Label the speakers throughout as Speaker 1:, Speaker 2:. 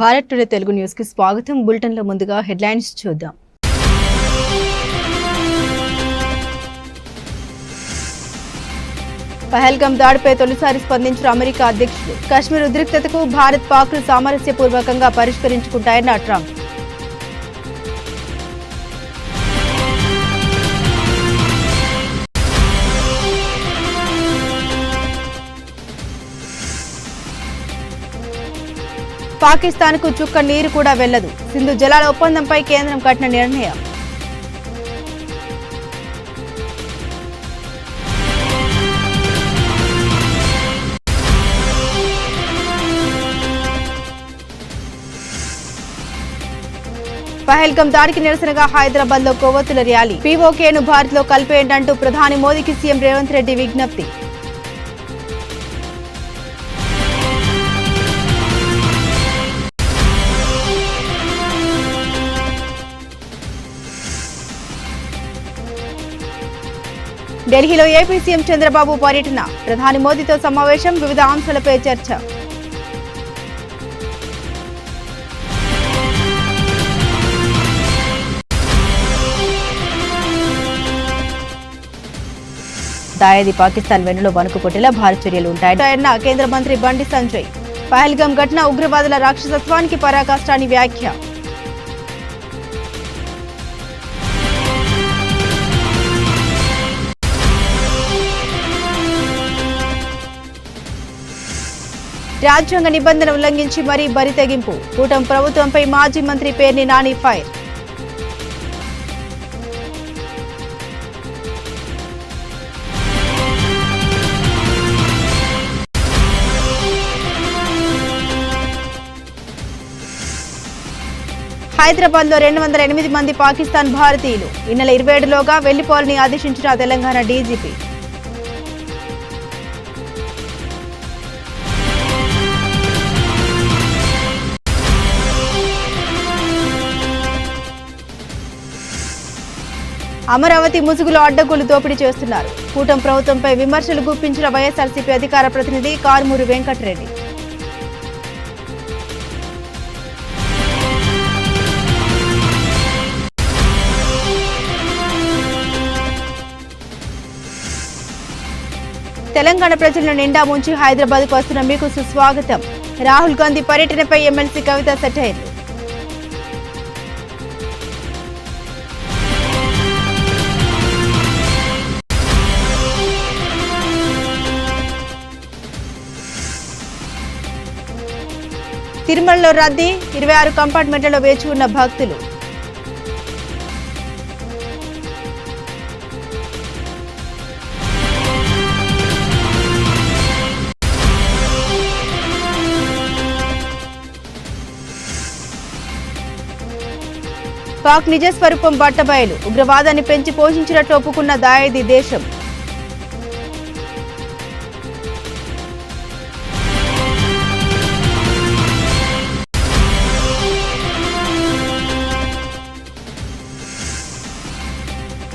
Speaker 1: Bharat today Telugu న్యూస్కి స్వాగతం. బులెటిన్లో ముందుగా హెడ్లైన్స్ చూద్దాం. పహల్గం దాడిపై తొలిసారి స్పందించిన అమెరికా అధ్యక్షుడు కశ్మీర్ ఉద్రిక్తతకు భారత్ పాక్లు సామరస్యపూర్వకంగా పరిష్కరించుకుంటాయన్న ట్రంప్. పాకిస్తాన్కు చుక్క నీరు కూడా వెళ్ళదు సింధు జలాల ఒప్పందంపై కేంద్రం కట్టిన నిర్ణయం. పహల్గం దాడికి నిరసనగా హైదరాబాద్లో కొవ్వొత్తుల ర్యాలీ. పీఓకేను భారత్లో కలిపేయండంటూ ప్రధాని మోదీకి సీఎం రేవంత్ రెడ్డి విజ్ఞప్తి. ఢిల్లీలో ఏపీ సీఎం చంద్రబాబు పర్యటన. ప్రధాని మోదీతో సమావేశం వివిధ అంశాలపై చర్చ. దాయాది పాకిస్తాన్ వెన్నులో వణుకు కొట్టేలా భారీ చర్యలు ఉంటాయన్న కేంద్ర మంత్రి బండి సంజయ్. పహల్గం ఘటన ఉగ్రవాదుల రాక్షసత్వానికి పరాకాష్టాని వ్యాఖ్య. రాజ్యాంగ నిబంధన ఉల్లంఘించి మరీ బరి తెగింపు. కూటమి ప్రభుత్వంపై మాజీ మంత్రి పేర్ని నాని ఫైర్. హైదరాబాద్లో రెండు వందల ఎనిమిది మంది పాకిస్తాన్ భారతీయులు. ఈ నెల ఇరవై ఏడులోగా వెళ్ళిపోవాలని ఆదేశించిన తెలంగాణ డీజీపీ. అమరావతి ముసుగులో అడ్డగోలు దోపిడీ చేస్తున్నారు. కూటమి ప్రభుత్వంపై విమర్శలు గుప్పించిన వైఎస్ఆర్సీపీ అధికార ప్రతినిధి కారుమూరి వెంకటరెడ్డి. తెలంగాణ ప్రజలను నిండా ముంచి హైదరాబాద్కు వస్తున్న మీకు సుస్వాగతం. రాహుల్ గాంధీ పర్యటనపై ఎమ్మెల్సీ కవిత సెట్ అయింది తిరుమలలో రద్దీ ఇరవై ఆరు కంపార్ట్మెంట్లలో వేచి ఉన్న భక్తులు. పాక్ నిజ స్వరూపం బట్టబయలు. ఉగ్రవాదాన్ని పెంచి పోషించినట్లు ఒప్పుకున్న దాయేది దేశం.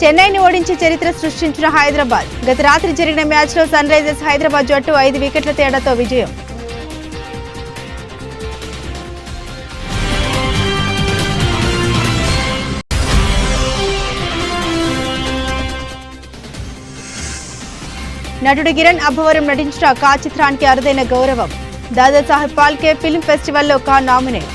Speaker 1: చెన్నైని ఓడించి చరిత్ర సృష్టించిన హైదరాబాద్. గత రాత్రి జరిగిన మ్యాచ్లో సన్ రైజర్స్ హైదరాబాద్ జట్టు ఐదు వికెట్ల తేడాతో విజయం. నటుడు కిరణ్ అబ్బవరం నటించిన కా చిత్రానికి అరుదైన గౌరవం. దాదాసాహెబ్ ఫాల్కే ఫిల్మ్ ఫెస్టివల్లో కా నామినేట్.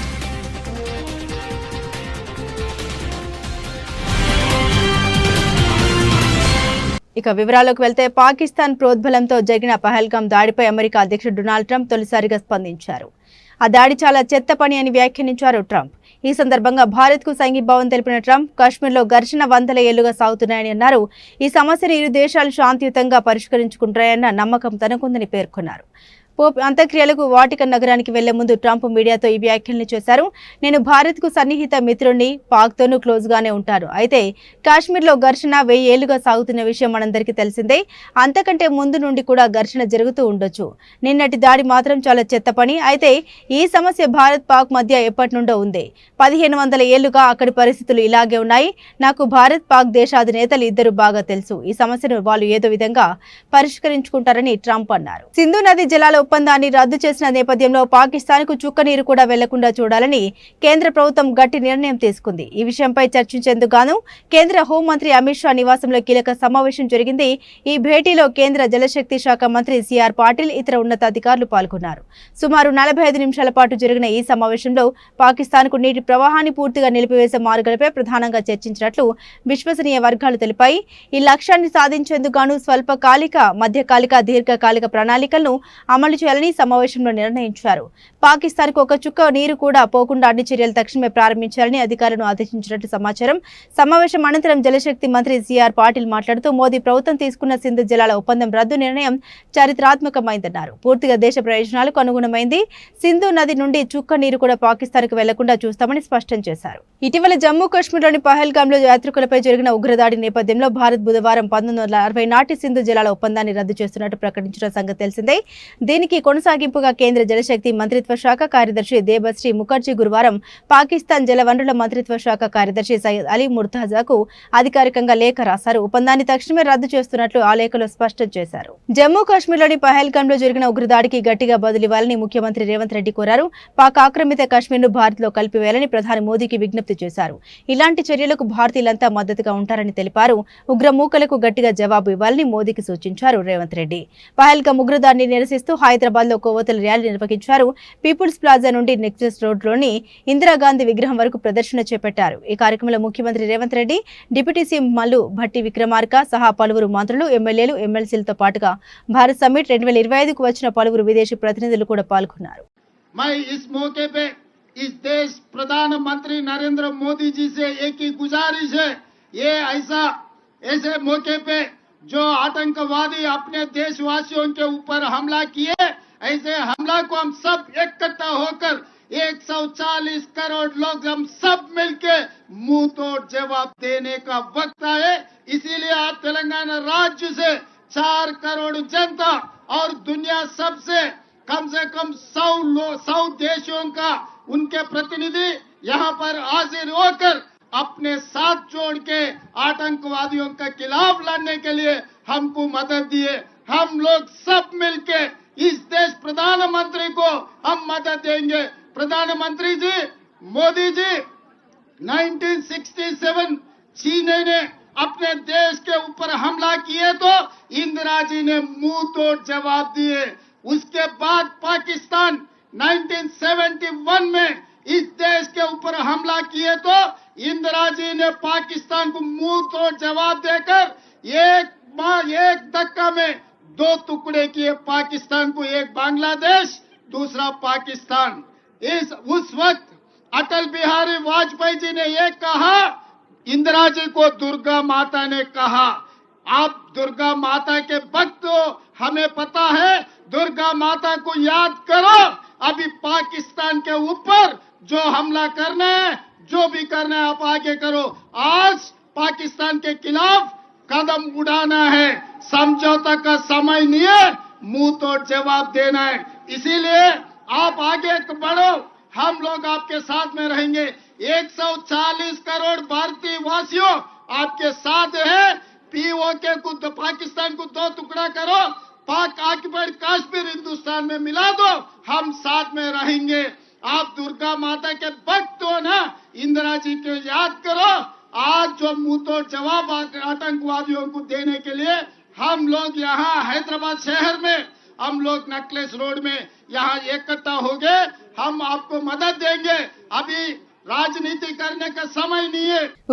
Speaker 1: ఇక వివరాల్లోకి వెళ్తే పాకిస్తాన్ ప్రోద్బలంతో జరిగిన పహల్గాం దాడిపై అమెరికా అధ్యక్షుడు డొనాల్డ్ ట్రంప్ తొలిసారిగా స్పందించారు. ఆ దాడి చాలా చెత్త పని అని వ్యాఖ్యానించారు ట్రంప్. ఈ సందర్భంగా భారత్కు సంఘీభావం తెలిపిన ట్రంప్ కాశ్మీర్లో ఘర్షణ వందల ఏళ్ళుగా సాగుతున్నాయని అన్నారు. ఈ సమస్యను ఇరు దేశాలు శాంతియుతంగా పరిష్కరించుకుంటాయన్న నమ్మకం తనకుందని పేర్కొన్నారు. పోప్ అంత్యక్రియలకు వాటికన్ నగరానికి వెళ్ళే ముందు ట్రంప్ మీడియాతో ఈ వ్యాఖ్యలను చేశారు. నేను భారత్కు సన్నిహిత మిత్రుణ్ణి పాక్తోనూ క్లోజ్గానే ఉంటాను అయితే కాశ్మీర్లో ఘర్షణ వెయ్యి ఏళ్ళుగా సాగుతున్న విషయం మనందరికీ తెలిసిందే. అంతకంటే ముందు నుండి కూడా ఘర్షణ జరుగుతూ ఉండొచ్చు. నిన్నటి దాడి మాత్రం చాలా చెత్త పని. అయితే ఈ సమస్య భారత్ పాక్ మధ్య ఎప్పటి నుండో ఉంది. పదిహేను వందల ఏళ్ళుగా అక్కడి పరిస్థితులు ఇలాగే ఉన్నాయి. నాకు భారత్ పాక్ దేశాధినేతలు ఇద్దరు బాగా తెలుసు. ఈ సమస్యను వాళ్ళు ఏదో విధంగా పరిష్కరించుకుంటారని ట్రంప్ అన్నారు. సింధు నది జలాల ఒప్పందాన్ని రద్దు చేసిన నేపథ్యంలో పాకిస్తాన్కు చుక్క నీరు కూడా వెళ్ళకుండా చూడాలని కేంద్ర ప్రభుత్వం గట్టి నిర్ణయం తీసుకుంది. ఈ విషయంపై చర్చించేందుకు గాను కేంద్ర హోంమంత్రి అమిత్ షా నివాసంలో కీలక సమావేశం జరిగింది. ఈ భేటీలో కేంద్ర జలశక్తి శాఖ మంత్రి సిఆర్ పాటిల్ ఇతర ఉన్నతాధికారులు పాల్గొన్నారు. సుమారు నలభై ఐదు నిమిషాల పాటు జరిగిన ఈ సమావేశంలో పాకిస్తాన్కు నీటి ప్రవాహాన్ని పూర్తిగా నిలిపివేసే మార్గాలపై ప్రధానంగా చర్చించినట్లు విశ్వసనీయ వర్గాలు తెలిపాయి. ఈ లక్ష్యాన్ని సాధించేందుకు గాను స్వల్పకాలిక మధ్యకాలిక దీర్ఘకాలిక ప్రణాళికలను అమలు చేయాలని సమావేశంలో నిర్ణయించారు. పాకిస్తాన్కు ఒక చుక్క నీరు కూడా పోకుండా అన్ని చర్యలు తక్షణమే ప్రారంభించాలని అధికారులను ఆదేశించినట్లు సమాచారం. సమావేశం అనంతరం జలశక్తి మంత్రి సిఆర్ పాటిల్ మాట్లాడుతూ మోదీ ప్రభుత్వం తీసుకున్న సింధు జలాల ఒప్పందం రద్దు నిర్ణయం చారిత్రాత్మకమైందన్నారు. పూర్తిగా దేశ ప్రయోజనాలకు అనుగుణమైంది. సింధు నది నుండి చుక్క నీరు కూడా పాకిస్తాన్కు వెళ్ళకుండా చూస్తామని స్పష్టం చేశారు. ఇటీవల జమ్మూ కాశ్మీర్లోని పహల్గామ్లో యాత్రికులపై జరిగిన ఉగ్రదాడి నేపథ్యంలో భారత్ బుధవారం పంతొమ్మిది వందల అరవై నాటి సింధు జలాల ఒప్పందాన్ని రద్దు చేస్తున్నట్టు ప్రకటించిన సంగతి తెలిసిందే. దీని దీనికి కొనసాగింపుగా కేంద్ర జలశక్తి మంత్రిత్వ శాఖ కార్యదర్శి దేబశ్రీ ముఖర్జీ గురువారం పాకిస్తాన్ జలవనరుల మంత్రిత్వ శాఖ కార్యదర్శి సయ్యద్ అలీ ముర్తాజాకు అధికారికంగా లేఖ రాశారు. ఒప్పందాన్ని తక్షణమే రద్దు చేస్తున్నట్లు ఆ లేఖలో స్పష్టం చేశారు. జమ్మూ కాశ్మీర్లోని పహల్గాంలో జరిగిన ఉగ్రదాడికి గట్టిగా బదులివ్వాలని ముఖ్యమంత్రి రేవంత్ రెడ్డి కోరారు. పాక్ ఆక్రమిత కాశ్మీర్ను భారత్లో కలిపివేయాలని ప్రధాని మోదీకి విజ్ఞప్తి చేశారు. ఇలాంటి చర్యలకు భారతీయులంతా మద్దతుగా ఉంటారని తెలిపారు. ఉగ్రమూకలకు గట్టిగా జవాబు ఇవ్వాలని మోదీకి సూచించారు రేవంత్ రెడ్డి. పహల్గాం ఉగ్రదాడిని నిరసిస్తూ హైదరాబాద్ లో కోవతల ర్యాలీ నిర్వహించారు పీపుల్స్ ప్లాజా నుండి నెక్సెస్ రోడ్లోని ఇందిరాగాంధీ విగ్రహం వరకు ప్రదర్శన చేపట్టారు ఈ కార్యక్రమంలో ముఖ్యమంత్రి రేవంత్ రెడ్డి డిప్యూటీ సీఎం మల్లు భట్టి విక్రమార్క సహా పలువురు మంత్రులు ఎమ్మెల్యేలు ఎమ్మెల్సీలతో పాటుగా భారత్ సమ్మిట్ రెండు వేల ఇరవై ఐదుకు వచ్చిన పలువురు విదేశీ ప్రతినిధులు కూడా పాల్గొన్నారు
Speaker 2: मैं इस मौके पे इस देश प्रधानमंत्री नरेंद्र मोदी जी से एक ही गुजारिश है ये ऐसा ऐसे मौके पे जो आतंकवादी अपने देशवासियों के ऊपर हमला किए, ऐसे हमला को हम सब इकट्ठा होकर 140 करोड़ लोग हम सब मिलके मुँह तोड़ जवाब देने का वक्त आए। इसीलिए आज तेलंगाना राज्य से चार करोड़ जनता और दुनिया सबसे कम से कम सौ सौ देशों का उनके प्रतिनिधि यहाँ पर हाजिर होकर अपने साथ जोड़ के आतंकवादियों के खिलाफ लड़ने के लिए हमको मदद दिए। हम लोग सब मिलके इस देश प्रधानमंत्री को हम मदद देंगे। प्रधानमंत्री जी, मोदी जी 1967 चीन ने अपने देश के ऊपर हमला किए तो इंदिरा जी ने मुँह तोड़ जवाब दिए। उसके बाद पाकिस्तान 1971 में इस देश के ऊपर हमला किए तो इंदिरा जी ने पाकिस्तान को मुँह तोड़ जवाब देकर एक एक धक्का में दो टुकड़े किए। पाकिस्तान को एक बांग्लादेश, दूसरा पाकिस्तान। इस, उस वक्त अटल बिहारी वाजपेयी जी ने ये कहा इंदिरा जी को दुर्गा माता ने कहा, आप दुर्गा माता के भक्त हो, हमें पता है, दुर्गा माता को याद करो अभी पाकिस्तान के ऊपर जो हमला करना है, जो भी करना है, आप आगे करो। आज पाकिस्तान के खिलाफ कदम उड़ाना है। समझौता का समय नहीं है, मुँह तोड़ जवाब देना है। इसीलिए आप आगे बढ़ो। हम लोग आपके साथ में रहेंगे। 140 करोड़ भारतीय वासियों आपके साथ है। पीओके को तो पाकिस्तान को दो टुकड़ा करो। पाक ऑक्युपाइड कश्मीर, हिंदुस्तान में मिला दो। हम साथ में रहेंगे। आप दुर्गा माता के भक्त हो ना, इंदिरा जी को याद करो। आज जो मुँह तो जवाब आतंकवादियों को देने के लिए हम लोग यहाँ हैदराबाद शहर में, हम लोग नकलेस रोड में यहाँ इकट्ठा हो गए। हम आपको मदद देंगे। अभी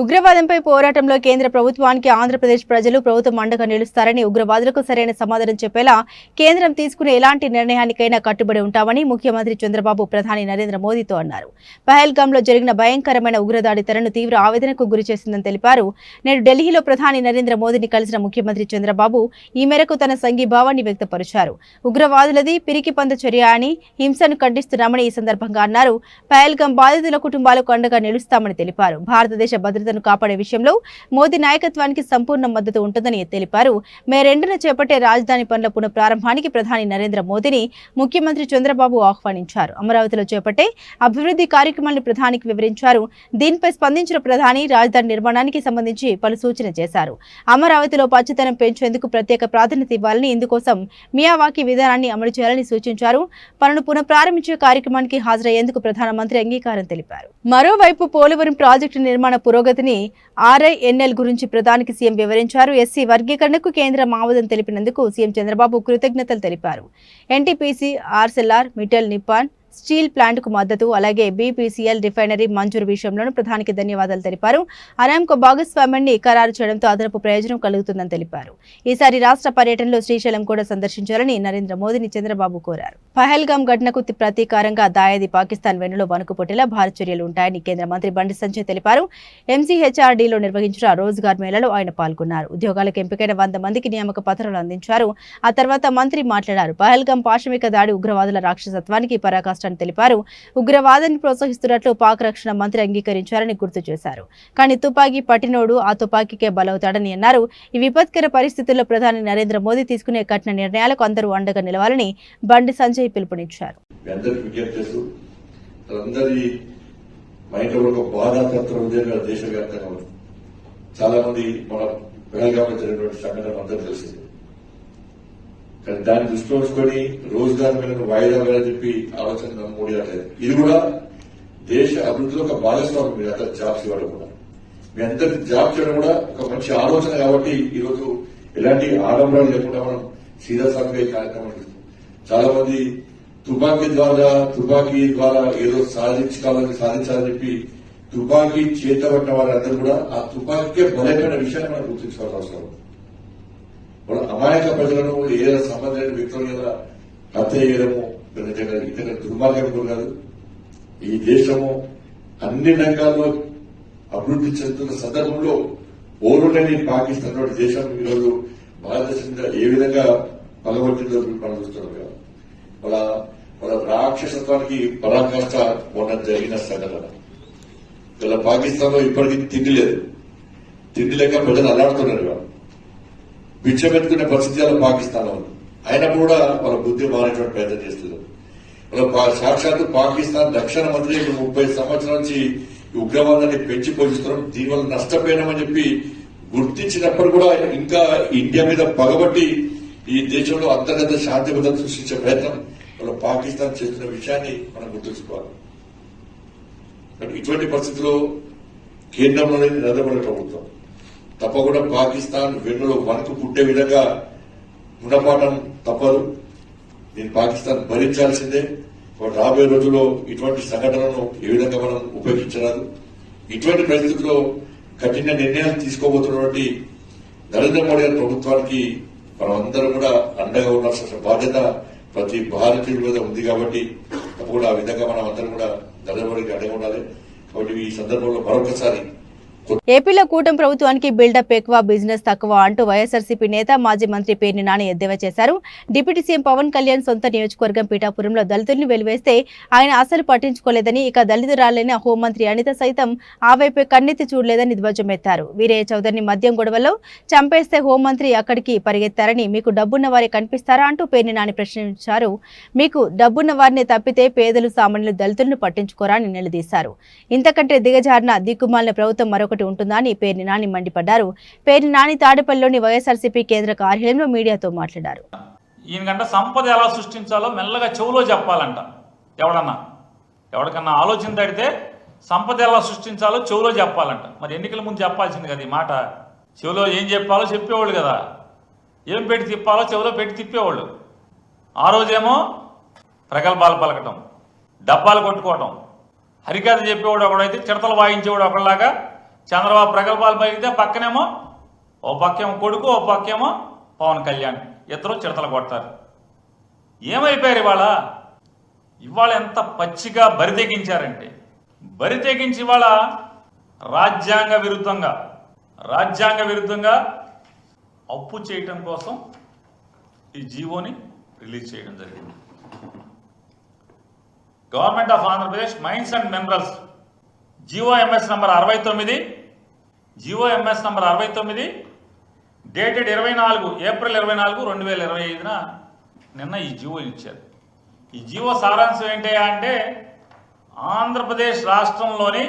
Speaker 1: ఉగ్రవాదంపై పోరాటంలో కేంద్ర ప్రభుత్వానికి ఆంధ్రప్రదేశ్ ప్రజలు ప్రభుత్వం అండగా నిలుస్తారని ఉగ్రవాదులకు సరైన సమాధానం చెప్పేలా కేంద్రం తీసుకునే ఎలాంటి నిర్ణయానికైనా కట్టుబడి ఉంటామని ముఖ్యమంత్రి చంద్రబాబు ప్రధాని నరేంద్ర మోదీతో అన్నారు. పహల్గామ్లో జరిగిన భయంకరమైన ఉగ్రదాడి తనను తీవ్ర ఆవేదనకు గురిచేసిందని తెలిపారు. నేడు ఢిల్లీలో ప్రధాని నరేంద్ర మోదీని కలిసిన ముఖ్యమంత్రి చంద్రబాబు ఈ మేరకు తన సంఘీభావాన్ని వ్యక్తపరిచారు. ఉగ్రవాదులది పిరికి పంద చర్య అని హింసను ఖండిస్తున్నామని ఈ సందర్భంగా అన్నారు. పహల్గాం బాధితుల కుటుంబాలు కొండగా నిలుస్తామని తెలిపారు. భారతదేశ భద్రతను కాపాడే విషయంలో మోదీ నాయకత్వానికి సంపూర్ణ మద్దతు ఉంటుందని తెలిపారు. మే రెండున చేపట్టే రాజధాని పనుల పునఃప్రారంభానికి ప్రధాని నరేంద్ర మోదీని ముఖ్యమంత్రి చంద్రబాబు ఆహ్వానించారు. అమరావతిలో చేపట్టే అభివృద్ధి కార్యక్రమాలను ప్రధానికి వివరించారు. దీనిపై స్పందించిన ప్రధాని రాజధాని నిర్మాణానికి సంబంధించి పలు సూచన చేశారు. అమరావతిలో పచ్చదనం పెంచేందుకు ప్రత్యేక ప్రాధాన్యత ఇవ్వాలని ఇందుకోసం మియావాకి విధానాన్ని అమలు చేయాలని సూచించారు. పనులు పునఃప్రారంభించే కార్యక్రమానికి హాజరయ్యేందుకు ప్రధానమంత్రి అంగీకారం తెలిపారు. మరోవైపు పోలవరం ప్రాజెక్టు నిర్మాణ పురోగతిని ఆర్ఐఎన్ఎల్ గురించి ప్రధానికి సీఎం వివరించారు. ఎస్సీ వర్గీకరణకు కేంద్రం ఆమోదం తెలిపినందుకు సీఎం చంద్రబాబు కృతజ్ఞతలు తెలిపారు. NTPC Arcelor Mittal Nippon Steel ప్లాంట్కు మద్దతు అలాగే బీపీసీఎల్ రిఫైనరీ మంజూరు విషయంలోనూ ప్రధానికి ధన్యవాదాలు తెలిపారు. అరామ్కు భాగస్వామ్యాన్ని ఖరారు చేయడంతో అదనపు ప్రయోజనం కలుగుతుందని తెలిపారు. ఈసారి రాష్ట్ర పర్యటనలో శ్రీశైలం కూడా సందర్శించాలని నరేంద్ర మోదీని చంద్రబాబు కోరారు. పహల్గాం ఘటనకు ప్రతీకారంగా దాయాది పాకిస్తాన్ వెన్నులో వణుకు పుట్టేలా భారత్ చర్యలు ఉంటాయని కేంద్ర మంత్రి బండి సంజయ్ తెలిపారు. ఎంసీహెచ్ఆర్డీలో నిర్వహించిన రోజ్గార్ మేళలో ఆయన పాల్గొన్నారు. ఉద్యోగాలకు ఎంపికైన వంద మందికి నియామక పత్రాలు అందించారు. ఆ తర్వాత మంత్రి మాట్లాడారు. పహల్గాం పాశమిక దాడి ఉగ్రవాదుల రాక్షసత్వానికి అని తెలిపారు. ఉగ్రవాదాన్ని ప్రోత్సహిస్తున్నట్లు పాక్ రక్షణ మంత్రి అంగీకరించారని గుర్తు చేశారు. కానీ తుపాకీ పట్టినోడు ఆ తుపాకీకే బలవుతాడని అన్నారు. ఈ విపత్కర పరిస్థితుల్లో ప్రధాని నరేంద్ర మోదీ తీసుకునే కఠిన నిర్ణయాలకు అందరూ అండగా నిలవాలని బండి సంజయ్ పిలుపునిచ్చారు.
Speaker 3: చాలా మంది మన జరిగినటువంటి సంఘటన అందరూ తెలిసింది. కానీ దాన్ని దృష్టిలో ఉంచుకొని రోజుగారు మీద వాయిదా వేయాలని చెప్పి ఆలోచన మోడీ ఇది కూడా దేశ అభివృద్ధిలో ఒక భాగస్వామ్యం. మీరు అందరు జాబ్స్ ఇవ్వడం కూడా. మీ అందరికి జాబ్ చేయడం కూడా ఒక మంచి ఆలోచన కాబట్టి ఈరోజు ఎలాంటి ఆడంబరాలు లేకుండా మనం సీదా సాగుగా కార్యక్రమం చాలా మంది తుపాకీ ద్వారా తుపాకీ ద్వారా ఏదో సాధించుకోవాలని సాధించాలని చెప్పి తుపాకీ చేతబట్టిన వారందరూ కూడా ఆ తుపాకీకే బలమైన విషయాన్ని మనం గుర్తించుకోవాల్సిన అవసరం మనం అమాయక ప్రజలను ఏ సంబంధం లేని వ్యక్తుల మీద హత్య చేయడము నిజంగా ఇతర దుర్మార్గం కాదు. ఈ దేశము అన్ని రంగాల్లో అభివృద్ధి చెందుతున్న సందర్భంలో ఓరులేని పాకిస్తాన్ వంటి దేశం ఈరోజు భారతదేశం ఏ విధంగా పగబట్టిందో మనం చూస్తున్నాం కదా వాళ్ళ వాళ్ళ రాక్షసత్వానికి పరాకాష్ట మొన్న జరిగిన సంఘటన. ఇలా పాకిస్తాన్లో ఇప్పటికీ తిండి లేదు. తిండి లేక ప్రజలు అల్లాడుతున్నారు ఇవాళ పరిస్థితి అలా పాకిస్తాన్ వాళ్ళు ఉంది కూడా వాళ్ళ బుద్ధి మారేటువంటి ప్రయత్నం చేస్తున్నారు వాళ్ళ సాక్షాత్తు పాకిస్తాన్ రక్షణ మంత్రి ముప్పై సంవత్సరాల నుంచి ఉగ్రవాదాన్ని పెంచి పోషిస్తున్నాం దీనివల్ల నష్టపోయినామని చెప్పి గుర్తించినప్పుడు కూడా ఇంకా ఇండియా మీద పగబట్టి ఈ దేశంలో అంతర్గత శాంతి భద్రత సృష్టించే ప్రయత్నం వాళ్ళ పాకిస్తాన్ చేస్తున్న విషయాన్ని మనం గుర్తుంచుకోవాలి. ఇటువంటి పరిస్థితుల్లో కేంద్రంలోనే నరేంద్ర మోడీ ప్రభుత్వం. తప్పకుండా పాకిస్తాన్ వెన్నులో వణుకు పుట్టే విధంగా గుణపాఠం తప్పదు. దీన్ని పాకిస్తాన్ భరించాల్సిందే. రాబోయే రోజుల్లో ఇటువంటి సంఘటనలను ఏ విధంగా మనం ఉపేక్షించరాదు ఇటువంటి పరిస్థితుల్లో కఠిన నిర్ణయాలు తీసుకోబోతున్నటువంటి నరేంద్ర మోడీ గారి ప్రభుత్వానికి మనమందరం కూడా అండగా ఉండాల్సిన బాధ్యత ప్రతి భారతీయుడి మీద ఉంది కాబట్టి తప్పకుండా ఆ విధంగా మనం అందరం కూడా నరేంద్ర మోడీకి అండగా ఉండాలి. కాబట్టి ఈ సందర్భంలో మరొకసారి
Speaker 1: ఏపీలో కూటమి ప్రభుత్వానికి బిల్డప్ ఎక్కువ బిజినెస్ తక్కువ అంటూ వైఎస్ఆర్సీపీ నేత మాజీ మంత్రి పేర్ని నాని ఎద్దేవా చేశారు. డిప్యూటీ సీఎం పవన్ కళ్యాణ్ సొంత నియోజకవర్గం పీఠాపురంలో దళితుల్ని వెలివేస్తే ఆయన అసలు పట్టించుకోలేదని ఇక దళితురాలైన హోంమంత్రి అనిత సైతం ఆ వైపే కన్నెత్తి చూడలేదని ధ్వజమెత్తారు. వీరయ్య చౌదరిని మద్యం గొడవలో చంపేస్తే హోంమంత్రి అక్కడికి పరిగెత్తారని మీకు డబ్బున్న వారే కనిపిస్తారా అంటూ పేర్ని నాని ప్రశ్నించారు. మీకు డబ్బున్న వారిని తప్పితే పేదలు సామాన్యులు దళితులను పట్టించుకోరా అని నిలదీశారు. ఇంతకంటే దిగజారిన దిక్కుమాలిన ప్రభుత్వం మరొకటి ఉంటుందా అని పేర్ని నాని మండిపడ్డారు. పేర్ని నాని తాడేపల్లిలోని వైఎస్ఆర్సీపీ కేంద్ర కార్యాలయంలో మీడియాతో మాట్లాడారు.
Speaker 4: ఈయనకంటే సంపద ఎలా సృష్టించాలో మెల్లగా చెవులో చెప్పాలంట. ఎవడన్నా? ఎవరికన్నా ఆలోచన తడితే సంపద ఎలా సృష్టించాలో చెవులో చెప్పాలంట. మరి ఎన్నికల ముందు చెప్పాల్సింది కదా ఈ మాట. చెవులో ఏం చెప్పాలో చెప్పేవాళ్ళు కదా. ఏం పెట్టి తిప్పాలో చెవులో పెట్టి తిప్పేవాళ్ళు. ఆ రోజేమో ప్రగల్భాలు పలకటం డబ్బాలు కొట్టుకోవటం. హరికథ చెప్పేవాడు ఒకడైతే చిడతలు వాయించేవాడు ఒకళ్ళలాగా చంద్రబాబు ప్రగల్భాలు పలికితే పక్కనేమో ఓ పక్కేమో కొడుకు ఓ పక్కేమో పవన్ కళ్యాణ్. ఇద్దరు చిడతలు కొడతారు. ఏమైపోయారు ఇవాళ? ఇవాళ ఎంత పచ్చిగా బరి తెగించారంటే బరి తెగించి ఇవాళ రాజ్యాంగ విరుద్ధంగా రాజ్యాంగ విరుద్ధంగా అప్పు చేయటం కోసం ఈ జీవోని రిలీజ్ చేయడం జరిగింది. Government of Andhra Pradesh mines and minerals GO MS number అరవై తొమ్మిది జియో ఎంఎస్ నంబర్ అరవై తొమ్మిది డేటెడ్ ఇరవై నాలుగు ఏప్రిల్ ఇరవై నాలుగు రెండు వేల ఇరవై ఐదున నిన్న ఈ జియో ఇచ్చారు. ఈ జియో సారాంశం ఏంటి అంటే ఆంధ్రప్రదేశ్ రాష్ట్రంలోని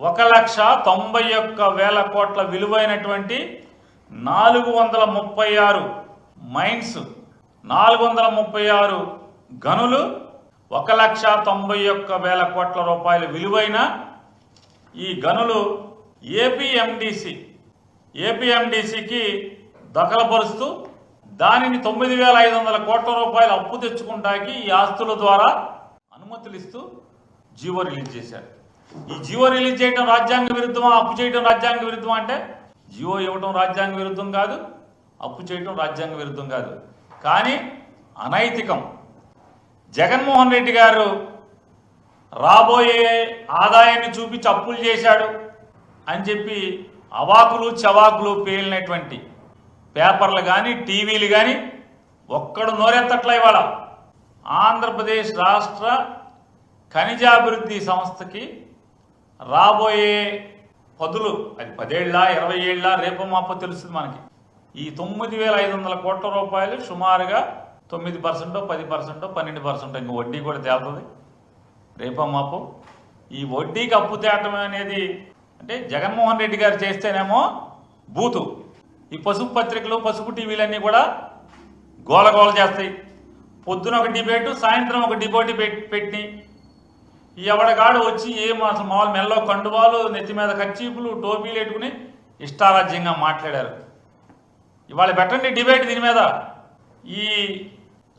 Speaker 4: ఒక లక్ష తొంభై ఒక్క వేల కోట్ల విలువైనటువంటి నాలుగు వందల ముప్పై ఆరు మైన్స్ నాలుగు వందల ముప్పై ఆరు గనులు ఒక లక్ష తొంభై ఒక్క వేల కోట్ల రూపాయల విలువైన ఈ గనులు ఏపీఎండిసి ఏపీఎండిసికి దఖలపరుస్తూ దానిని తొమ్మిది వేల ఐదు వందల కోట్ల రూపాయలు అప్పు తెచ్చుకుంటానికి ఈ ఆస్తుల ద్వారా అనుమతులు ఇస్తూ జీవో రిలీజ్ చేశారు. ఈ జీవో రిలీజ్ చేయడం రాజ్యాంగ విరుద్ధమా? అప్పు చేయడం రాజ్యాంగ విరుద్ధమా అంటే జీవో ఇవ్వడం రాజ్యాంగ విరుద్ధం కాదు అప్పు చేయడం రాజ్యాంగ విరుద్ధం కాదు. కానీ అనైతికం. జగన్మోహన్ రెడ్డి గారు రాబోయే ఆదాయాన్ని చూపించి అప్పులు చేశాడు అని చెప్పి అవాకులు చవాకులు పేలినటువంటి పేపర్లు కానీ టీవీలు కానీ ఒక్కడు నోరెత్తట్లా ఇవాళ. ఆంధ్రప్రదేశ్ రాష్ట్ర ఖనిజాభివృద్ధి సంస్థకి రాబోయే పదులు అది పదేళ్ళ ఇరవై ఏళ్ళ రేపు మాపో తెలుస్తుంది మనకి. ఈ తొమ్మిది వేల ఐదు వందల కోట్ల రూపాయలు సుమారుగా తొమ్మిది పర్సెంటో పది పర్సెంటో పన్నెండు పర్సెంటో ఇంక వడ్డీ కూడా తేలుతుంది. రేపో ఈ వడ్డీకి అప్పు తేటం అనేది అంటే జగన్మోహన్ రెడ్డి గారు చేస్తేనేమో బూతు. ఈ పసుపు పత్రికలు పసుపు టీవీలన్నీ కూడా గోలగోల చేస్తాయి. పొద్దున ఒక డిబేటు సాయంత్రం ఒక డిబోటి పెట్టి ఈ ఎవడగాడు వచ్చి ఏం అసలు మామూలు మెల్లో కండువాలు నెత్తి మీద ఖర్చీపులు టోపీలు పెట్టుకుని ఇష్టారాజ్యంగా మాట్లాడారు. ఇవాళ పెట్టండి డిబేట్ దీని మీద. ఈ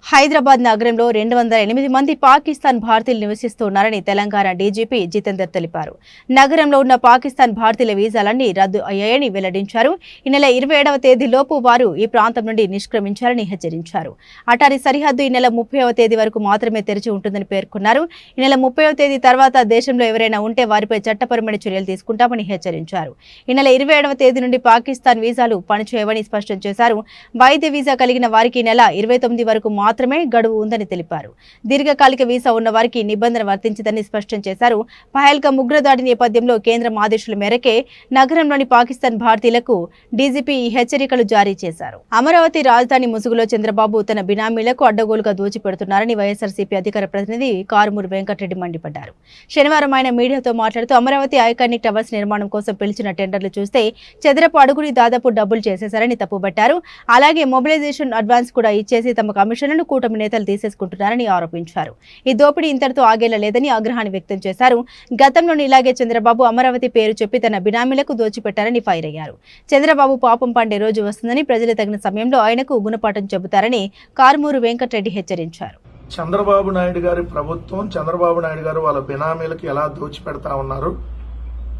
Speaker 1: హైదరాబాద్ నగరంలో రెండు వందల ఎనిమిది మంది పాకిస్తాన్ భారతీయులు నివసిస్తున్నారని తెలంగాణ డీజీపీ జితేందర్ తెలిపారు. నగరంలో ఉన్న పాకిస్తాన్ భారతీయుల వీసాలన్నీ రద్దు అయ్యాయని వెల్లడించారు. ఈ నెల ఇరవై ఏడవ తేదీలోపు వారు ఈ ప్రాంతం నుండి నిష్క్రమించాలని హెచ్చరించారు. అటారీ సరిహద్దు ఈ నెల ముప్పైవ తేదీ వరకు మాత్రమే తెరిచి ఉంటుందని పేర్కొన్నారు. ఈ నెల ముప్పైవ తేదీ తర్వాత దేశంలో ఎవరైనా ఉంటే వారిపై చట్టపరమైన చర్యలు తీసుకుంటామని హెచ్చరించారు. ఈ నెల ఇరవై ఏడవ తేదీ నుండి పాకిస్తాన్ వీసాలు పనిచేయవని స్పష్టం చేశారు. వైద్య వీసా కలిగిన వారికి ఈ నెల ఇరవై తొమ్మిది వరకు మాత్రమే గడువు ఉందని తెలిపారు. దీర్ఘకాలిక వీసా ఉన్న వారికి నిబంధన వర్తించదని స్పష్టం చేశారు. పహల్గా ఉగ్రదాడి నేపథ్యంలో కేంద్రం ఆదేశాల మేరకే నగరంలోని పాకిస్తాన్ భారతీయులకు డీజీపీ ఈ హెచ్చరికలు జారీ చేశారు. అమరావతి రాజధాని ముసుగులో చంద్రబాబు తన బినామీలకు అడ్డగోలుగా దోచిపెడుతున్నారని వైఎస్ఆర్సీపీ అధికార ప్రతినిధి కారుమూరు వెంకటరెడ్డి మండిపడ్డారు. శనివారం ఆయన మీడియాతో మాట్లాడుతూ అమరావతి ఐకానిక్ టవర్స్ నిర్మాణం కోసం పిలిచిన టెండర్లు చూస్తే చదరపు అడుగుని దాదాపు డబ్బులు చేసేశారని తప్పుబట్టారు. అలాగే మొబిలైజేషన్ అడ్వాన్స్ కూడా ఇచ్చేసి తమ కమిషన్లను కూటమి నేతలు తీసేసుకుంటున్నారని ఆరోపించారు. ఈ దోపిడీ ఇంతటితో ఆగేలా లేదని ఆగ్రహాన్ని వ్యక్తం చేశారు. గతంలోని ఇలాగే చంద్రబాబు అమరావతి పేరు చెప్పి తన బినామీలకు దోచిపెట్టారని ఫైర్ అయ్యారు చంద్రబాబు పాపం పండే రోజు వస్తుందని ప్రజలు తగిన సమయంలో ఆయనకు గుణపాఠం చెబుతారని కారుమూరు వెంకటరెడ్డి హెచ్చరించారు.
Speaker 5: చంద్రబాబు నాయుడు గారి ప్రభుత్వం చంద్రబాబు నాయుడు గారు వాళ్ళ బినామీలకు ఎలా దోచిపెడతా ఉన్నారు?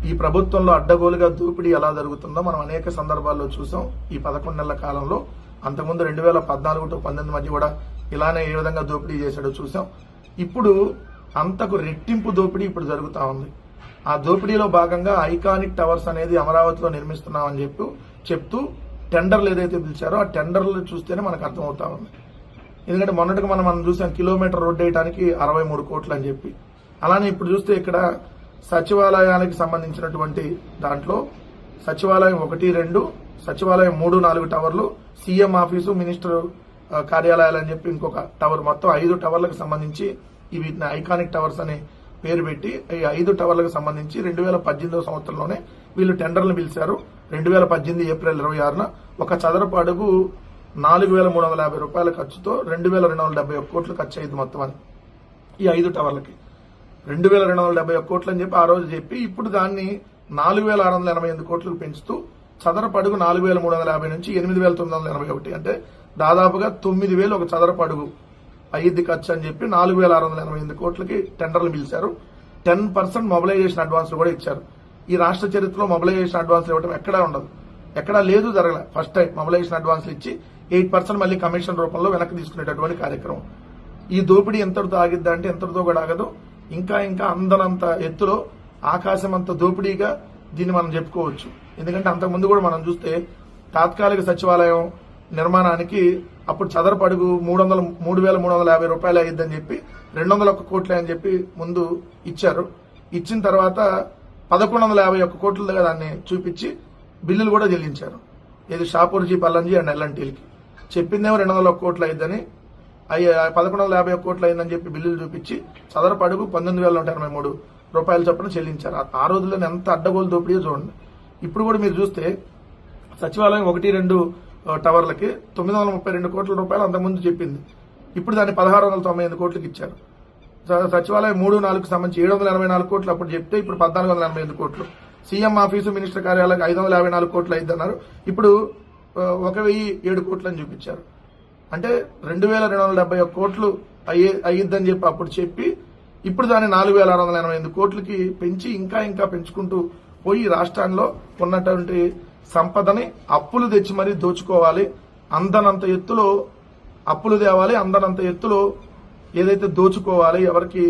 Speaker 5: ఈ ప్రభుత్వంలో అడ్డగోలుగా దోపిడీ ఎలా జరుగుతుందో మనం అనేక సందర్భాల్లో చూసాం. ఈ పదకొండు నెలల కాలంలో అంతకుముందు రెండు వేల పద్నాలుగు టు పంతొమ్మిది మధ్య కూడా ఇలానే ఏ విధంగా దోపిడీ చేశాడో చూసాం. ఇప్పుడు అంతకు రెట్టింపు దోపిడీ ఇప్పుడు జరుగుతూ ఉంది. ఆ దోపిడీలో భాగంగా ఐకానిక్ టవర్స్ అనేది అమరావతిలో నిర్మిస్తున్నామని చెప్పి చెప్తూ టెండర్లు ఏదైతే పిలిచారో ఆ టెండర్లు చూస్తేనే మనకు అర్థమవుతా ఉంది. ఎందుకంటే మొన్నటికి మనం మనం చూసాం కిలోమీటర్ రోడ్ వేయడానికి అరవై మూడు కోట్లు అని చెప్పి. అలానే ఇప్పుడు చూస్తే ఇక్కడ సచివాలయానికి సంబంధించినటువంటి దాంట్లో సచివాలయం ఒకటి రెండు సచివాలయం మూడు నాలుగు టవర్లు సీఎం ఆఫీసు మినిస్టర్ కార్యాలయాలు అని చెప్పి ఇంకొక టవర్ మొత్తం ఐదు టవర్లకు సంబంధించి ఈ వీటిని ఐకానిక్ టవర్స్ అని పేరు పెట్టి ఈ ఐదు టవర్లకు సంబంధించి రెండు వేల పద్దెనిమిదవ సంవత్సరంలోనే వీళ్ళు టెండర్లు పిలిచారు. రెండు వేల పద్దెనిమిది ఏప్రిల్ ఇరవై ఆరున ఒక చదరపు అడుగు నాలుగు వేల మూడు వందల యాభై రూపాయల ఖర్చుతో రెండు వేల రెండు వందల డెబ్బై ఒక్క కోట్లు ఖర్చు అయింది మొత్తం అని. ఈ ఐదు టవర్లకి. రెండు వేల రెండు వందల డెబ్బై ఒక్క కోట్లు అని చెప్పి ఆ రోజు చెప్పి ఇప్పుడు దాన్ని నాలుగు వేల ఆరు వందల ఎనభై ఎనిమిది కోట్లకు పెంచుతూ చదరపు అడుగు నాలుగు వేల మూడు వందల యాభై నుంచి ఎనిమిది వేల తొమ్మిది వందల ఎనభై ఒకటి అంటే దాదాపుగా తొమ్మిది వేలు ఒక చదరపు అడుగు అయ్యిద్ది ఖర్చు అని చెప్పి నాలుగు వేల ఆరు వందల ఎనభై ఎనిమిది కోట్లకి టెండర్లు పిలిచారు. టెన్ పర్సెంట్ మొబిలైజేషన్ అడ్వాన్స్ కూడా ఇచ్చారు. ఈ రాష్ట్ర చరిత్రలో మొబిలైజేషన్ అడ్వాన్స్ ఇవ్వడం ఎక్కడా ఉండదు. ఎక్కడా లేదు జరగలే. ఫస్ట్ టైం మొబిలైజేషన్ అడ్వాన్స్ ఇచ్చి ఎయిట్ పర్సెంట్ మళ్ళీ కమిషన్ రూపంలో వెనక్కి తీసుకునేటటువంటి కార్యక్రమం. ఈ దోపిడీ ఎంతటితో ఆగిద్దా అంటే ఎంతటితో కూడా ఆగదు. ఇంకా ఇంకా అందనంత ఎత్తులో ఆకాశం అంత దోపిడీగా దీన్ని మనం చెప్పుకోవచ్చు. ఎందుకంటే అంతకుముందు కూడా మనం చూస్తే తాత్కాలిక సచివాలయం నిర్మాణానికి అప్పుడు చదరపు అడుగు మూడు వందల మూడు వేల మూడు వందల యాభై రూపాయలు అయ్యిద్దని చెప్పి రెండు వందల ఒక్క కోట్లే అని చెప్పి ముందు ఇచ్చారు. ఇచ్చిన తర్వాత పదకొండు వందల యాభై ఒక్క కోట్లుగా దాన్ని చూపించి బిల్లులు కూడా చెల్లించారు. ఇది షాపూర్జీ పల్లంజీ అండ్ ఎల్ఎన్టీలకి. చెప్పిందేమో రెండు వందల ఒక్క కోట్లు అయ్యిద్దని అయ్యి పదకొండు వందల యాభై ఒక్క కోట్లు అయిందని చెప్పి బిల్లులు చూపించి చదరపు అడుగు పంతొమ్మిది వేల నూట ఎనభై మూడు రూపాయల చొప్పున చెల్లించారు. ఆ- రోజుల్లో ఎంత అడ్డగోలు దోపిడీయో చూడండి. ఇప్పుడు కూడా మీరు చూస్తే సచివాలయం ఒకటి రెండు టవర్లకి తొమ్మిది వందల ముప్పై రెండు కోట్ల రూపాయలు అంతకుముందు చెప్పింది. ఇప్పుడు దాన్ని పదహారు వందల తొంభై ఎనిమిది కోట్లకి ఇచ్చారు. స- సచివాలయం మూడు నాలుగు సంబంధించి ఏడు వందల ఎనభై నాలుగు కోట్లు అప్పుడు చెప్తే ఇప్పుడు పద్నాలుగు వందల ఎనభై ఎనిమిది కోట్లు. సీఎం ఆఫీసు మినిస్టర్ కార్యాలయం ఐదు వందల యాభై నాలుగు కోట్లు అయిందన్నారు. ఇప్పుడు ఒక వెయ్యి ఏడు కోట్లు అని చూపించారు. అంటే రెండు వేల రెండు వందల డెబ్బై ఒక్క కోట్లు అయ్యే అయ్యిద్దని చెప్పి అప్పుడు చెప్పి ఇప్పుడు దాన్ని నాలుగు వేల ఆరు వందల ఎనభై ఎనిమిది కోట్లకి పెంచి ఇంకా ఇంకా పెంచుకుంటూ పోయి రాష్ట్రాల్లో ఉన్నటువంటి సంపదని అప్పులు తెచ్చి మరీ దోచుకోవాలి. అందనంత ఎత్తులో అప్పులు తేవాలి. అందనంత ఎత్తులో ఏదైతే దోచుకోవాలి ఎవరికి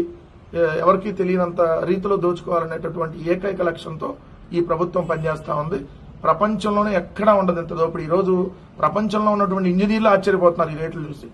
Speaker 5: ఎవరికి తెలియనంత రీతిలో దోచుకోవాలనేటటువంటి ఏకైక లక్ష్యంతో ఈ ప్రభుత్వం పనిచేస్తా ఉంది. ప్రపంచంలోనే ఎక్కడా ఉండదు ఇంత దోపిడీ. ఈరోజు రోజు ప్రపంచంలో ఉన్నటువంటి ఇంజనీర్లు ఆశ్చర్యపోతున్నారు ఈ రేట్లు చూసి.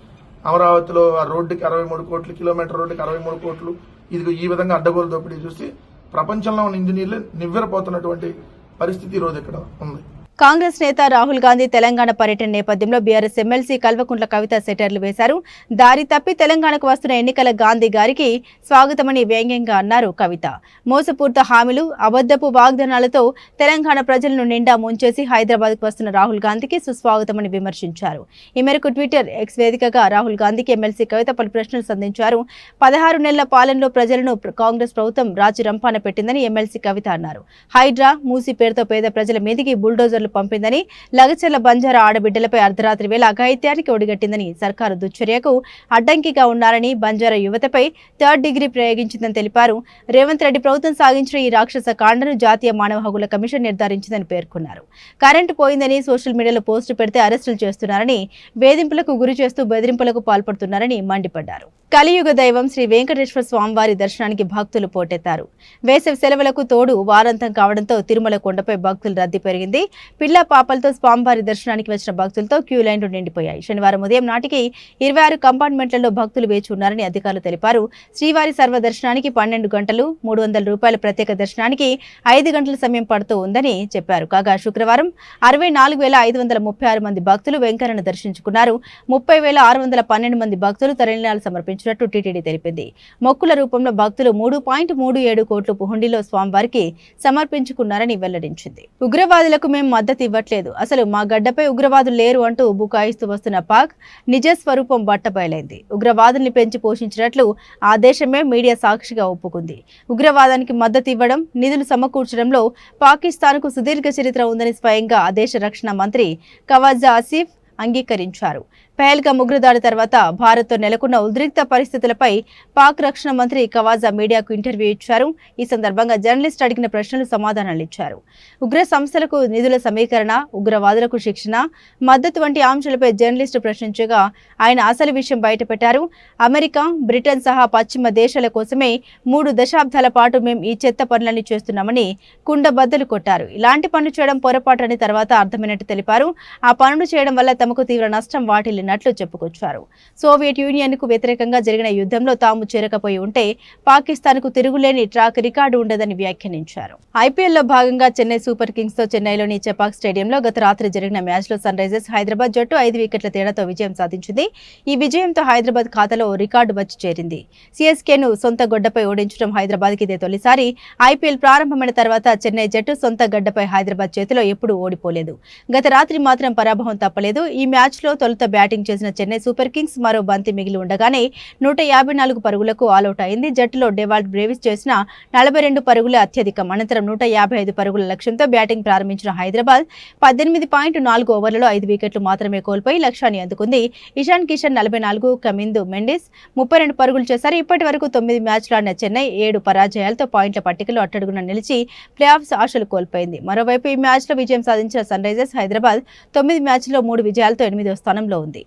Speaker 5: అమరావతిలో ఆ రోడ్డుకి అరవై మూడు కోట్లు కిలోమీటర్ రోడ్డుకి అరవై మూడు కోట్లు. ఇది ఈ విధంగా అడ్డగోలు దోపిడీ చూసి ప్రపంచంలో ఉన్న ఇంజనీర్లు నివ్వెరపోతున్నటువంటి పరిస్థితి ఈరోజు రోజు ఇక్కడ ఉంది.
Speaker 1: కాంగ్రెస్ నేత రాహుల్ గాంధీ తెలంగాణ పర్యటన నేపథ్యంలో బీఆర్ఎస్ ఎమ్మెల్సీ కల్వకుంట్ల కవిత సెటర్లు వేశారు. దారి తప్పి తెలంగాణకు వస్తున్న ఎన్నికల గాంధీ గారికి స్వాగతమని వ్యంగ్యంగా అన్నారు కవిత. మోసపూర్త హామీలు అబద్దపు వాగ్దానాలతో తెలంగాణ ప్రజలను నిండా ముంచేసి హైదరాబాద్కు వస్తున్న రాహుల్ గాంధీకి సుస్వాగతమని విమర్శించారు. ఈ మేరకు ట్విట్టర్ ఎక్స్ వేదికగా రాహుల్ గాంధీకి ఎమ్మెల్సీ కవిత పలు ప్రశ్నలు సంధించారు. పదహారు నెలల పాలనలో ప్రజలను కాంగ్రెస్ ప్రభుత్వం రాజు రంపాన పెట్టిందని ఎమ్మెల్సీ కవిత అన్నారు. హైడ్రా మూసి పేరుతో పేద ప్రజల మీదికి బుల్డోజర్లు పంపిందని లగచర్ల బంజారా ఆడబిడ్డలపై అర్ధరాత్రి వేళ అఘాయిత్యానికి ఒడిగట్టిందని సర్కారు దుశ్చర్యకు అడ్డంకిగా ఉన్నారని బంజారా యువతపై థర్డ్ డిగ్రీ ప్రయోగించిందని తెలిపారు. రేవంత్ రెడ్డి ప్రభుత్వం సాగించిన ఈ రాక్షస కాండను జాతీయ మానవ హక్కుల కమిషన్ నిర్ధారించిందని పేర్కొన్నారు. కరెంటు పోయిందని సోషల్ మీడియాలో పోస్టు పెడితే అరెస్టులు చేస్తున్నారని వేధింపులకు గురి చేస్తూ బెదిరింపులకు పాల్పడుతున్నారని మండిపడ్డారు. కలియుగ దైవం శ్రీ వెంకటేశ్వర స్వామివారి దర్శనానికి భక్తులు పోటెత్తారు. వేసవి సెలవులకు తోడు వారాంతం కావడంతో తిరుమల కొండపై భక్తుల రద్దీ పెరిగింది. పిల్ల పాపలతో స్వామివారి దర్శనానికి వచ్చిన భక్తులతో క్యూ లైన్లు నిండిపోయాయి. శనివారం ఉదయం నాటికి ఇరవై ఆరు కంపార్ట్మెంట్లలో భక్తులు వేచి ఉన్నారని అధికారులు తెలిపారు. శ్రీవారి సర్వ దర్శనానికి పన్నెండు గంటలు మూడు వందల రూపాయల ప్రత్యేక దర్శనానికి ఐదు గంటల సమయం పడుతూ ఉందని చెప్పారు. కాగా శుక్రవారం అరవై నాలుగు వేల ఐదు వందల ముప్పై ఆరు మంది భక్తులు వెంకన్న దర్శించుకున్నారు. ముప్పై వేల ఆరు వందల పన్నెండు మంది భక్తులు తరలినాలు సమర్పించారు. నిర్వహించినట్టు టీటీడీ తెలిపింది. మొక్కుల రూపంలో భక్తులు మూడు పాయింట్ మూడు ఏడు కోట్లు పుహుండిలో స్వామివారికి సమర్పించుకున్నారని వెల్లడించింది. ఉగ్రవాదులకు మేము మద్దతు ఇవ్వట్లేదు. అసలు మా గడ్డపై ఉగ్రవాదులు లేరు అంటూ బుకాయిస్తూ వస్తున్న పాక్ నిజ స్వరూపం బట్టబయలైంది. ఉగ్రవాదుల్ని పెంచి పోషించినట్లు ఆ దేశమే మీడియా సాక్షిగా ఒప్పుకుంది. ఉగ్రవాదానికి మద్దతు ఇవ్వడం నిధులు సమకూర్చడంలో పాకిస్తాన్కు సుదీర్ఘ చరిత్ర ఉందని స్వయంగా ఆ దేశ రక్షణ మంత్రి కవాజా ఆసిఫ్ అంగీకరించారు. పహల్గా ఉగ్రదాడి తర్వాత భారత్తో నెలకొన్న ఉద్రిక్త పరిస్థితులపై పాక్ రక్షణ మంత్రి కవాజా మీడియాకు ఇంటర్వ్యూ ఇచ్చారు. ఈ సందర్భంగా జర్నలిస్ట్ అడిగిన ప్రశ్నలు సమాధానాలు ఇచ్చారు. ఉగ్ర సంస్థలకు నిధుల సమీకరణ ఉగ్రవాదులకు శిక్షణ మద్దతు వంటి అంశాలపై జర్నలిస్టు ప్రశ్నించగా ఆయన అసలు విషయం బయటపెట్టారు. అమెరికా బ్రిటన్ సహా పశ్చిమ దేశాల కోసమే మూడు దశాబ్దాల పాటు మేము ఈ చెత్త పనులన్నీ చేస్తున్నామని కుండబద్దలు కొట్టారు. ఇలాంటి పనులు చేయడం పొరపాటు అని తర్వాత అర్థమైనట్టు తెలిపారు. ఆ పనులు చేయడం వల్ల తమకు తీవ్ర నష్టం వాటిల్లిన వాటిల్లినట్లు చెప్పుకొచ్చారు. సోవియట్ యూనియన్కు వ్యతిరేకంగా జరిగిన యుద్ధంలో తాము చేరకపోయి ఉంటే పాకిస్తాన్కు తిరుగులేని ట్రాక్ రికార్డు ఉండదని వ్యాఖ్యానించారు. ఐపీఎల్లో భాగంగా చెన్నై సూపర్ కింగ్స్తో చెన్నైలోని చెపాక్ స్టేడియంలో గత రాత్రి జరిగిన మ్యాచ్లో సన్ రైజర్స్ హైదరాబాద్ జట్టు ఐదు వికెట్ల తేడాతో విజయం సాధించింది. ఈ విజయంతో హైదరాబాద్ ఖాతాలో రికార్డు వచ్చి చేరింది. సిఎస్కే ను సొంత గొడ్డపై ఓడించడం హైదరాబాద్కి ఇదే తొలిసారి. ఐపీఎల్ ప్రారంభమైన తర్వాత చెన్నై జట్టు సొంత గడ్డపై హైదరాబాద్ చేతిలో ఎప్పుడూ ఓడిపోలేదు. గత రాత్రి మాత్రం పరాభవం తప్పలేదు. ఈ మ్యాచ్లో తొలుత బ్యాటింగ్ చేసిన చెన్నై సూపర్ కింగ్స్ మరో బంతి మిగిలి ఉండగానే నూట యాభై నాలుగు పరుగులకు ఆలౌట్ అయింది. జట్టులో డెవాల్ట్ బ్రేవిస్ చేసిన నలభై రెండు పరుగులే అత్యధికం. అనంతరం నూట యాభై ఐదు పరుగుల లక్ష్యంతో బ్యాటింగ్ ప్రారంభించిన హైదరాబాద్ పద్దెనిమిది పాయింట్ నాలుగు ఓవర్లలో ఐదు వికెట్లు మాత్రమే కోల్పోయి లక్ష్యాన్ని అందుకుంది. ఇషాన్ కిషన్ నలభై నాలుగు కమిందు మెండిస్ ముప్పై రెండు పరుగులు చేశారు. ఇప్పటి వరకు తొమ్మిది మ్యాచ్లు ఆడిన చెన్నై ఏడు పరాజయాలతో పాయింట్ల పట్టికలో అట్టడుగున నిలిచి ప్లే ఆఫ్స్ ఆశలు కోల్పోయింది. మరోవైపు ఈ మ్యాచ్లో విజయం సాధించిన సన్ రైజర్స్ హైదరాబాద్ తొమ్మిది మ్యాచ్ల్లో మూడు విజయాలతో ఎనిమిదో స్థానంలో ఉంది.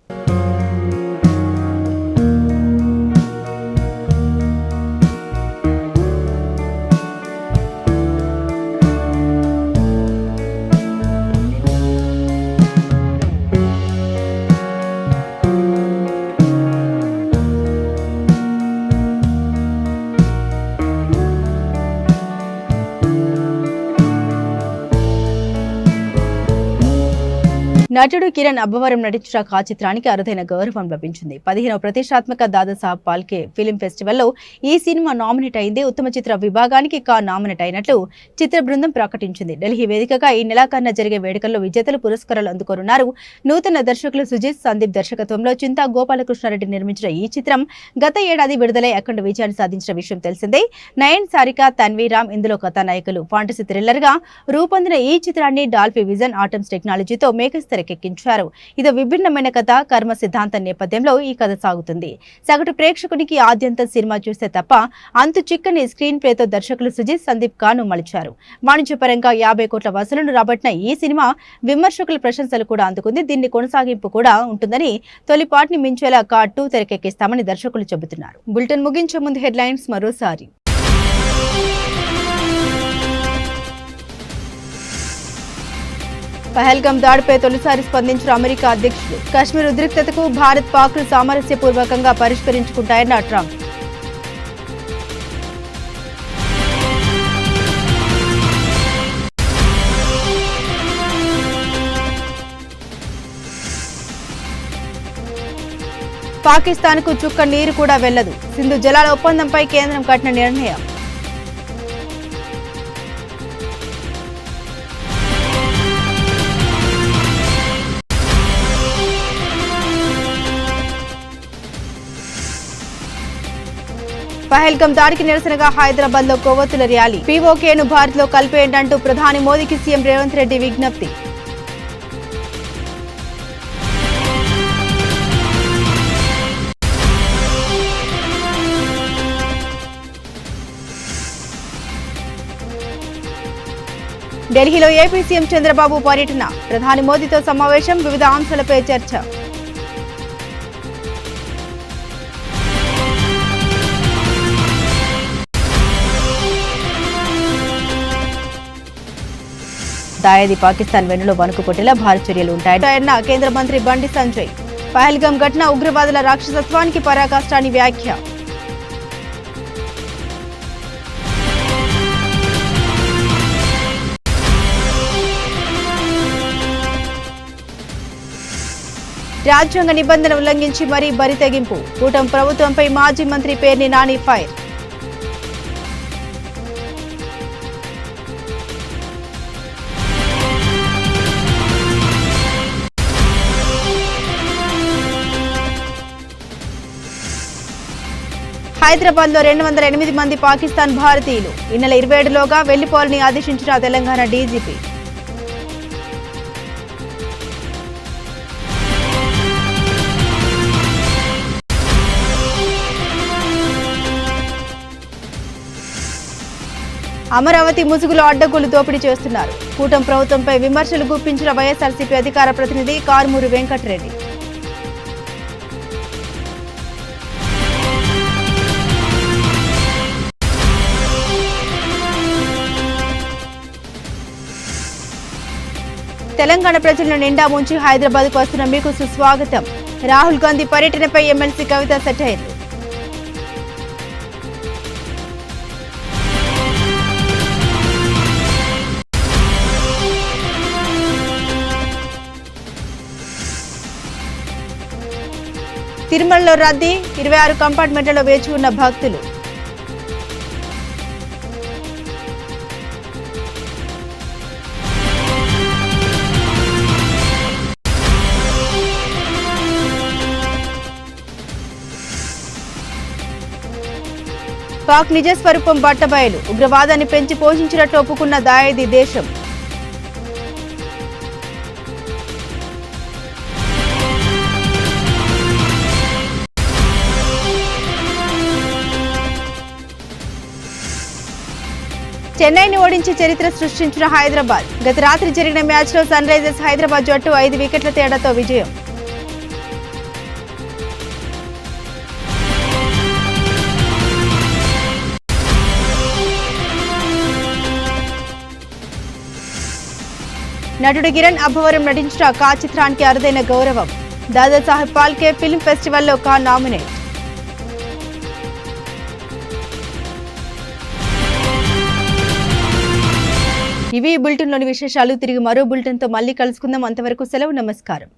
Speaker 1: నటుడు కిరణ్ అబ్బవరం నటించిన ఆ చిత్రానికి అరుదైన గౌరవం లభించింది. పదిహేనవ ప్రతిష్టాత్మక దాదాసాహెబ్ పాల్కే ఫిలిం ఫెస్టివల్లో ఈ సినిమా నామినేట్ అయింది ఉత్తమ చిత్ర విభాగానికి కా నామినేట్ అయినట్లు చిత్ర బృందం ప్రకటించింది. ఢిల్లీ వేదికగా ఈ నెలాఖరున జరిగే వేడుకల్లో విజేతలు పురస్కారాలు అందుకోనున్నారు. నూతన దర్శకులు సుజిత్ సందీప్ దర్శకత్వంలో చింతా గోపాలకృష్ణారెడ్డి నిర్మించిన ఈ చిత్రం గత ఏడాది విడుదలై అఖండ విజయాన్ని సాధించిన విషయం తెలిసిందే. నయన్ సారిక తన్వీ రామ్ ఇందులో కథానాయకులు. ఫాంటసీ థ్రిల్లర్గా రూపొందిన ఈ చిత్రాన్ని డాల్ఫీ విజన్ ఆటమ్స్ టెక్నాలజీతో మేకస్తరి తెరకెక్కించారు. ఇది విభిన్నమైన కథ కర్మ సిద్ధాంతం నేపథ్యంలో ఈ కథ సాగుతుంది. సగటు ప్రేక్షకునికి ఆద్యంతం సినిమా చూస్తే తప్ప అంతు చిక్కని స్క్రీన్ ప్లేతో దర్శకులు సుజిత్ సందీప్ కాను మలిచారు. వాణిజ్యపరంగా యాభై కోట్ల వసూలను రాబట్టిన ఈ సినిమా విమర్శకుల ప్రశంసలు కూడా అందుకుంది. దీన్ని కొనసాగింపు కూడా ఉంటుందని తొలిపాటిని మించేలా కార్టు టూ తెరకెక్కిస్తామని దర్శకులు చెబుతున్నారు. బులెటిన్ ముగించే ముందు హెడ్లైన్స్ మరోసారి. పహల్గం దాడిపై తొలిసారి స్పందించిన అమెరికా అధ్యక్షుడు కశ్మీర్ ఉద్రిక్తతకు భారత్ పాక్లు సామరస్యపూర్వకంగా పరిష్కరించుకుంటాయన్న ట్రంప్. పాకిస్తాన్కు చుక్క నీరు కూడా వెళ్ళదు. సింధు జలాల ఒప్పందంపై కేంద్రం కట్టిన నిర్ణయం. పహల్గం దాడికి నిరసనగా హైదరాబాద్లో కొవ్వొత్తుల ర్యాలీ. పీఓకేను భారత్లో కలిపేయండంటూ ప్రధాని మోదీకి సీఎం రేవంత్ రెడ్డి విజ్ఞప్తి. ఢిల్లీలో ఏపీ సీఎం చంద్రబాబు పర్యటన. ప్రధాని మోదీతో సమావేశం వివిధ అంశాలపై చర్చ. దాయాది పాకిస్తాన్ వెన్నులో వణుకు కొట్టేలా భారీ చర్యలు ఉంటాయన్న కేంద్ర మంత్రి బండి సంజయ్. పహల్గం ఘటన ఉగ్రవాదుల రాక్షసత్వానికి పరాకాష్టాని వ్యాఖ్య. రాజ్యాంగ నిబంధన ఉల్లంఘించి మరీ బరి తెగింపు కూటమి ప్రభుత్వంపై మాజీ మంత్రి పేర్ని నాని ఫైర్. హైదరాబాద్లో రెండు వందల ఎనిమిది మంది పాకిస్తాన్ భారతీయులు. ఈ నెల ఇరవై ఏడులోగా వెళ్ళిపోవాలని ఆదేశించిన తెలంగాణ డీజీపీ. అమరావతి ముసుగులో అడ్డగోలు దోపిడీ చేస్తున్నారు. కూటమి ప్రభుత్వంపై విమర్శలు గుప్పించిన వైఎస్ఆర్సీపీ అధికార ప్రతినిధి కారుమూరి వెంకటరెడ్డి. తెలంగాణ ప్రజలను నిండా ముంచి హైదరాబాద్కు వస్తున్న మీకు సుస్వాగతం. రాహుల్ గాంధీ పర్యటనపై ఎమ్మెల్సీ కవిత సెటైర్ తిరుమలలో రద్దీ ఇరవై ఆరు కంపార్ట్మెంట్లలో వేచి ఉన్న భక్తులు. పాక్ నిజ స్వరూపం బట్టబయలు. ఉగ్రవాదాన్ని పెంచి పోషించినట్లు ఒప్పుకున్న దాయేది దేశం. చెన్నైని ఓడించి చరిత్ర సృష్టించిన హైదరాబాద్. గత రాత్రి జరిగిన మ్యాచ్లో సన్ రైజర్స్ హైదరాబాద్ జట్టు ఐదు వికెట్ల తేడాతో విజయం. నటుడు కిరణ్ అబ్బవరం నటించిన కా చిత్రానికి అరుదైన గౌరవం. దాదాసాహెబ్ పాల్కే ఫిల్మ్ ఫెస్టివల్లో కా నామినేట్. ఇవి బులెటిన్లోని విశేషాలు. తిరిగి మరో బులెటిన్తో మళ్ళీ కలుసుకుందాం. అంతవరకు సెలవు నమస్కారం.